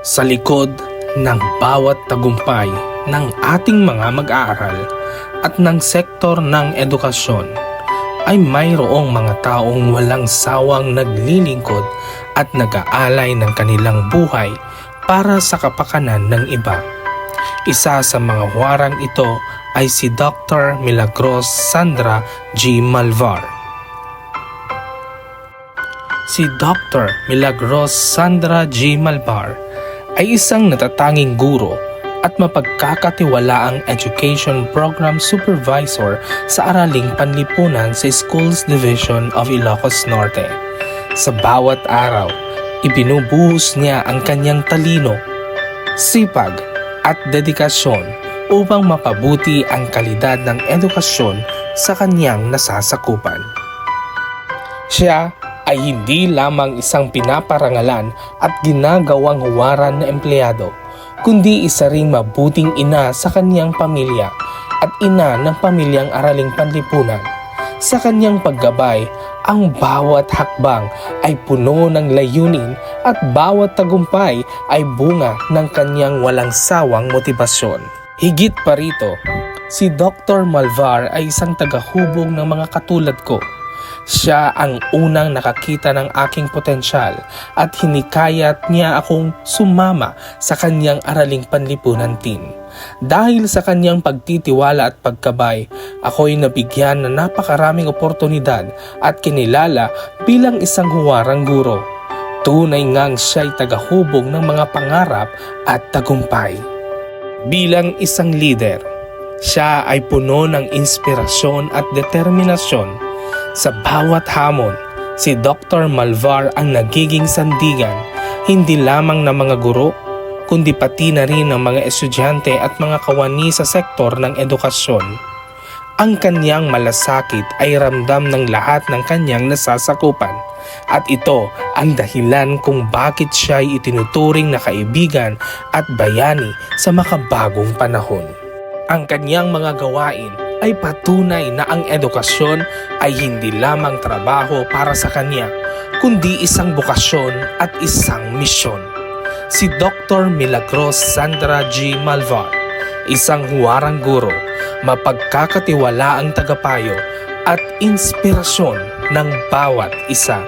Sa likod ng bawat tagumpay ng ating mga mag-aaral at ng sektor ng edukasyon ay mayroong mga taong walang sawang naglilingkod at nag-aalay ng kanilang buhay para sa kapakanan ng iba. Isa sa mga huwarang ito ay si Dr. Milagros Sandra G. Malvar. Si Dr. Milagros Sandra G. Malvar ay isang natatanging guro at mapagkakatiwalaang education program supervisor sa Araling Panlipunan sa Schools Division of Ilocos Norte. Sa bawat araw, ibinubuhos niya ang kanyang talino, sipag at dedikasyon upang mapabuti ang kalidad ng edukasyon sa kanyang nasasakupan. Siya ay hindi lamang isang pinaparangalan at ginagawang huwaran na empleyado, kundi isa ring mabuting ina sa kanyang pamilya at ina ng pamilyang araling panlipunan. Sa kanyang paggabay, ang bawat hakbang ay puno ng layunin at bawat tagumpay ay bunga ng kanyang walang sawang motibasyon. Higit pa rito, si Dr. Malvar ay isang tagahubog ng mga katulad ko siya ang unang nakakita ng aking potensyal at hinikayat niya akong sumama sa kanyang araling panlipunan team. Dahil sa kanyang pagtitiwala at pagkabay, ako'y nabigyan ng napakaraming oportunidad at kinilala bilang isang huwarang guro. Tunay ngang siya'y tagahubog ng mga pangarap at tagumpay. Bilang isang leader, siya ay puno ng inspirasyon at determinasyon sa bawat hamon, si Dr. Malvar ang nagiging sandigan hindi lamang ng mga guro, kundi pati na rin ng mga estudyante at mga kawani sa sektor ng edukasyon. Ang kanyang malasakit ay ramdam ng lahat ng kanyang nasasakupan at ito ang dahilan kung bakit siya ay itinuturing na kaibigan at bayani sa makabagong panahon. Ang kanyang mga gawain ay patunay na ang edukasyon ay hindi lamang trabaho para sa kanya, kundi isang bukasyon at isang misyon. Si Dr. Milagros Sandra G. Malvar, isang huwarang guro, mapagkakatiwalaang tagapayo at inspirasyon ng bawat isa.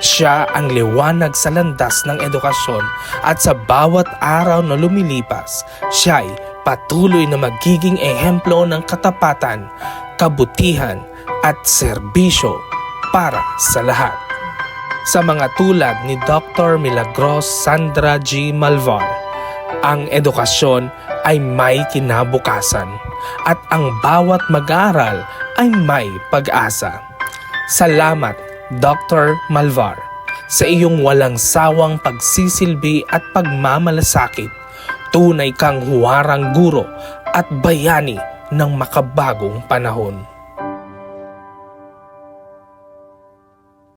Siya ang liwanag sa landas ng edukasyon at sa bawat araw na lumilipas, siya'y patuloy na magiging ehemplo ng katapatan, kabutihan at serbisyo para sa lahat. Sa mga tulad ni Dr. Milagros Sandra G. Malvar, ang edukasyon ay may kinabukasan at ang bawat mag-aaral ay may pag-asa. Salamat, Dr. Malvar, sa iyong walang sawang pagsisilbi at pagmamalasakit tunay kang huwarang guro at bayani ng makabagong panahon.